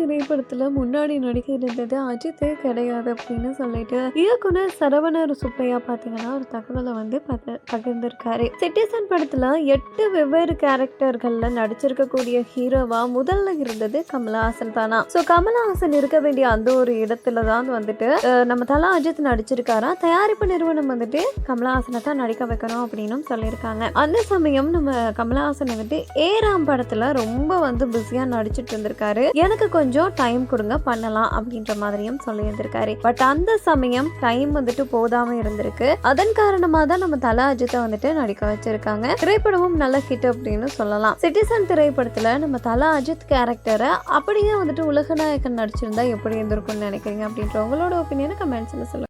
திரைப்படத்துல முன்னாடி நடிக்க இருந்தது அஜித்தே கிடையாது அப்படின்னு சொல்லிட்டு இயக்குனர் சரவணர் சுப்பையா பாத்தீங்கன்னா ஒரு தகவலை வந்து பக- பகிர்ந்திருக்காரு. சிட்டிசன் படத்துல எட்டு வெவ்வேறு கேரக்டர்கள்ல நடிச்சிருக்கக்கூடிய ஹீரோவா முதல்ல இருந்தது கமலஹாசன் தானா? ஸோ கமலஹாசன் இருக்க வேண்டிய அந்த ஒரு இடத்துல தான் வந்துட்டு நம்ம தலா அஜித் நடிச்சிருக்காரா? தயாரிப்பு நிறுவனம் வந்துட்டு கமலஹாசனை தான் நடிக்க வைக்கணும் அப்படின்னு சொல்லியிருக்காங்க. அந்த சமயம் நம்ம கமலஹாசன் வந்துட்டு ஏராம் படத்துல ரொம்ப வந்து பிஸியா நடிச்சிட்டு இருந்திருக்காரு. எனக்கு கொஞ்சம் டைம் கொடுங்க பண்ணலாம் அப்படின்ற மாதிரியும் சொல்லியிருந்திருக்காரு. பட் அந்த சமயம் டைம் வந்துட்டு போதாம இருந்திருக்கு. அதன் காரணமா தான் நம்ம தல அஜித்தை வந்துட்டு நடிக்க வச்சிருக்காங்க. திரைப்படமும் நல்ல ஹிட் அப்படின்னு சொல்லலாம். சிட்டிசன் திரைப்படத்துல நம்ம தல அஜித் கேரக்டரை அப்படியே வந்துட்டு உலகநாயகன் நடிச்சிருந்தா எப்படி இருந்திருக்கும்னு நினைக்கிறீங்க அப்படின்ற உங்களோட ஒப்பீனியனை கமெண்ட்ஸ்ல சொல்லுங்க.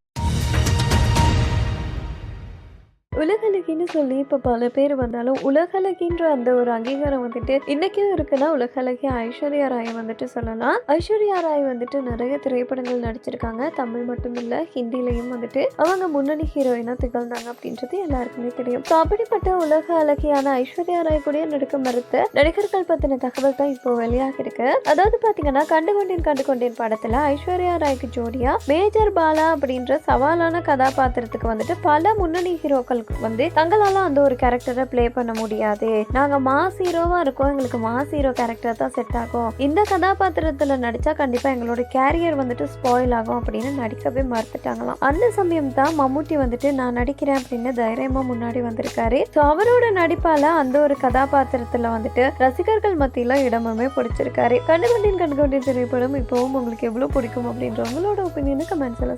உலகலகின்னு சொல்லி இப்போ பல பேர் வந்தாலும் உலகலகின்ற அந்த ஒரு அங்கீகாரம் வந்துட்டு இன்னைக்கும் இருக்குன்னா உலகலகி ஐஸ்வர்யா ராய் வந்துட்டு சொல்லலாம். ஐஸ்வர்யா ராய் வந்துட்டு நிறைய திரைப்படங்கள் நடிச்சிருக்காங்க. தமிழ் மட்டும் இல்ல ஹிந்திலையும் வந்துட்டு அவங்க முன்னணி ஹீரோயினா திகழ்ந்தாங்க அப்படின்றது எல்லாருக்குமே தெரியும். ஸோ அப்படிப்பட்ட உலக அழகியான ஐஸ்வர்யா ராய் கூட நடிக்க மறுத்த நடிகர்கள் பத்தின தகவல் தான் இப்போ வெளியாக இருக்கு. அதாவது பாத்தீங்கன்னா கண்டு கொண்டேன் கண்டு கொண்டேன் படத்துல ஐஸ்வர்யா ராய்க்கு ஜோடியா மேஜர் பாலா அப்படின்ற சவாலான கதாபாத்திரத்துக்கு வந்துட்டு பல முன்னணி ஹீரோக்கள் வந்து தங்களால அந்த ஒரு கேரக்டரை ப்ளே பண்ண முடியாது. நாங்க மாஸ் ஹீரோவா இருக்கோம். எங்களுக்கு மாஸ் ஹீரோ கேரக்டர் தான் செட் ஆகும். இந்த கதாபாத்திரத்துல நடிச்சா கண்டிப்பா எங்களோட கேரியர் வந்துட்டு ஸ்பாயில் ஆகும் அப்படின்னு நடிக்கவே மறுத்துட்டாங்களாம். அந்த சமயம் தான் மம்முட்டி வந்துட்டு நான் நடிக்கிறேன் அப்படின்னு தைரியமா முன்னாடி வந்திருக்காரு. ஸோ அவரோட நடிப்பால அந்த ஒரு கதாபாத்திரத்துல வந்துட்டு ரசிகர்கள் மத்தியில இடமுமே பிடிச்சிருக்காரு. கண்டுகொண்டேன் கண்டுகொண்டேன் திரைப்படம் இப்போவும் உங்களுக்கு எவ்வளவு பிடிக்கும் அப்படின்ற உங்களோட ஒப்பீனியனை கமெண்ட்ஸ்ல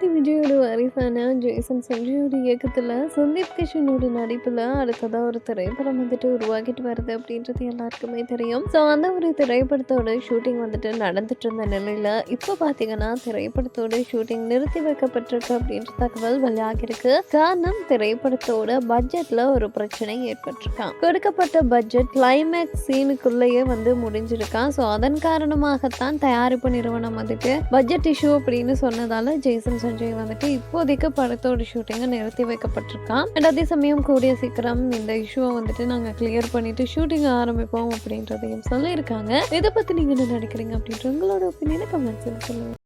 தளபதி விஜயோட வாரிசான ஜெய்சன் சஞ்சயோட இயக்கத்தில் சந்தீப் கிஷனோட நடிப்பில் அடுத்ததாக ஒரு திரைப்படம் வந்துட்டு உருவாக்கிட்டு வருது அப்படின்றது எல்லாருக்குமே தெரியும். ஸோ அந்த ஒரு திரைப்படத்தோட ஷூட்டிங் வந்துட்டு நடந்துட்டு இருந்த நிலையில் இப்போ பார்த்தீங்கன்னா திரைப்படத்தோட ஷூட்டிங் நிறுத்தி வைக்கப்பட்டிருக்கு அப்படின்ற தகவல் வெளியாகிருக்கு காரணம் திரைப்படத்தோட பட்ஜெட்டில் ஒரு பிரச்சனை ஏற்பட்டிருக்கான் கொடுக்கப்பட்ட பட்ஜெட் கிளைமேக்ஸ் சீனுக்குள்ளேயே வந்து முடிஞ்சிருக்கான் ஸோ அதன் காரணமாகத்தான் தயாரிப்பு நிறுவனம் வந்துட்டு பட்ஜெட் இஷ்யூ அப்படின்னு சொன்னதால ஜெய்சன் சஞ்சய் வந்துட்டு இப்போதைக்கு படத்தோட ஷூட்டிங்கை நிறுத்தி வைக்கப்பட்டிருக்கான். அண்ட் அதே சமயம் கூடிய சீக்கிரம் இந்த இஷ்யூவை வந்துட்டு நாங்கள் கிளியர் பண்ணிட்டு ஷூட்டிங் ஆரம்பிப்போம் அப்படின்றதையும் சொல்லியிருக்காங்க. இதை பற்றி நீங்கள் என்ன நினைக்கிறீங்க அப்படின்ற உங்களோட ஒப்பீனியனை கமெண்ட்ஸில் சொல்லுங்கள்